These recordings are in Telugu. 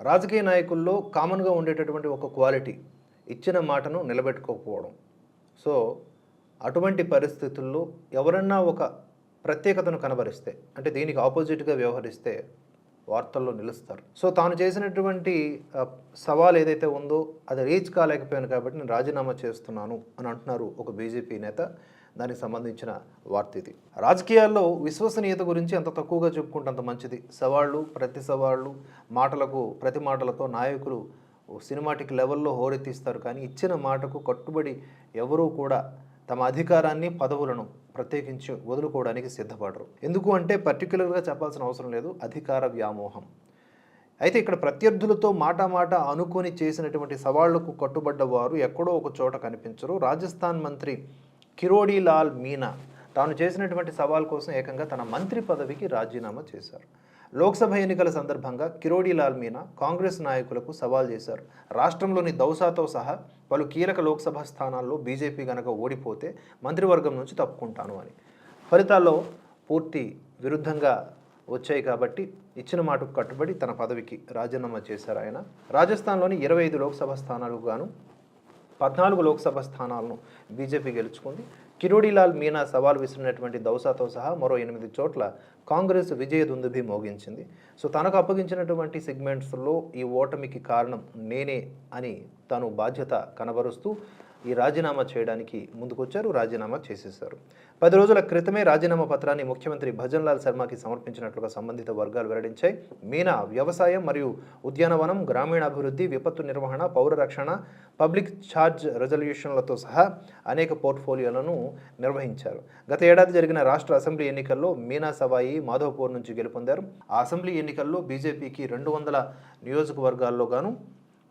రాజకీయ నాయకుల్లో కామన్గా ఉండేటటువంటి ఒక క్వాలిటీ ఇచ్చిన మాటను నిలబెట్టుకోకపోవడం. సో అటువంటి పరిస్థితుల్లో ఎవరన్నా ఒక ప్రత్యేకతను కనబరిస్తే అంటే దీనికి ఆపోజిట్గా వ్యవహరిస్తే వార్తల్లో నిలుస్తారు. సో తాను చేసినటువంటి సవాల్ ఏదైతే ఉందో అది రీచ్ కాలేకపోయాను కాబట్టి నేను రాజీనామా చేస్తున్నాను అని అంటున్నారు ఒక బీజేపీ నేత. దానికి సంబంధించిన వార్త ఇది. రాజకీయాల్లో విశ్వసనీయత గురించి అంత తక్కువగా చెప్పుకుంటే అంత మంచిది. సవాళ్ళు ప్రతి సవాళ్ళు మాటలకు ప్రతి మాటలతో నాయకులు సినిమాటిక్ లెవెల్లో హోరెత్తిస్తారు. కానీ ఇచ్చిన మాటకు కట్టుబడి ఎవరూ కూడా తమ అధికారాన్ని పదవులను ప్రత్యేకించి వదులుకోవడానికి సిద్ధపడరు. ఎందుకు అంటే పర్టికులర్గా చెప్పాల్సిన అవసరం లేదు. అధికార వ్యామోహం. అయితే ఇక్కడ ప్రత్యర్థులతో మాట మాట అనుకొని చేసినటువంటి సవాళ్ళకు కట్టుబడ్డ వారు ఎక్కడో ఒక చోట కనిపించరు. రాజస్థాన్ మంత్రి కిరోడీలాల్ మీనా తాను చేసినటువంటి సవాల్ కోసం ఏకంగా తన మంత్రి పదవికి రాజీనామా చేశారు. లోక్సభ ఎన్నికల సందర్భంగా కిరోడీలాల్ మీనా కాంగ్రెస్ నాయకులకు సవాల్ చేశారు. రాష్ట్రంలోని దౌసాతో సహా పలు కీలక లోక్సభ స్థానాల్లో బీజేపీ గనక ఓడిపోతే మంత్రివర్గం నుంచి తప్పుకుంటాను అని. ఫలితాల్లో పూర్తి విరుద్ధంగా వచ్చాయి కాబట్టి ఇచ్చిన మాటకు కట్టుబడి తన పదవికి రాజీనామా చేశారు ఆయన. రాజస్థాన్లోని ఇరవై ఐదు లోక్సభ స్థానాలకు గాను పద్నాలుగు లోక్సభ స్థానాలను బీజేపీ గెలుచుకుంది. కిరోడీలాల్ మీనా సవాల్ విసిరినటువంటి దౌసాతో సహా మరో ఎనిమిది చోట్ల కాంగ్రెస్ విజయ దుందుభి మోగించింది. సో తనకు అప్పగించినటువంటి సెగ్మెంట్స్లో ఈ ఓటమికి కారణం నేనే అని తాను బాధ్యత కనబరుస్తూ ఈ రాజీనామా చేయడానికి ముందుకొచ్చారు రాజీనామా చేసేశారు. పది రోజుల క్రితమే రాజీనామా పత్రాన్ని ముఖ్యమంత్రి భజన్లాల్ శర్మకి సమర్పించినట్లుగా సంబంధిత వర్గాలు వెల్లడించాయి. మీనా వ్యవసాయం మరియు ఉద్యానవనం గ్రామీణాభివృద్ధి విపత్తు నిర్వహణ పౌర రక్షణ పబ్లిక్ ఛార్జ్ రెజల్యూషన్లతో సహా అనేక పోర్ట్ఫోలియోలను నిర్వహించారు. గత ఏడాది జరిగిన రాష్ట్ర అసెంబ్లీ ఎన్నికల్లో మీనా సవాయి మాధవపూర్ నుంచి గెలుపొందారు. ఆ అసెంబ్లీ ఎన్నికల్లో బీజేపీకి రెండు వందల నియోజకవర్గాల్లో గాను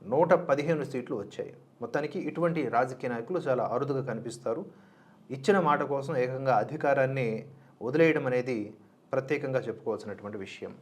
నూట పదిహేను సీట్లు వచ్చాయి. మొత్తానికి ఇటువంటి రాజకీయ నాయకులు చాలా అరుదుగా కనిపిస్తారు. ఇచ్చిన మాట కోసం ఏకంగా అధికారాన్ని వదిలేయడం అనేది ప్రత్యేకంగా చెప్పుకోవాల్సినటువంటి విషయం.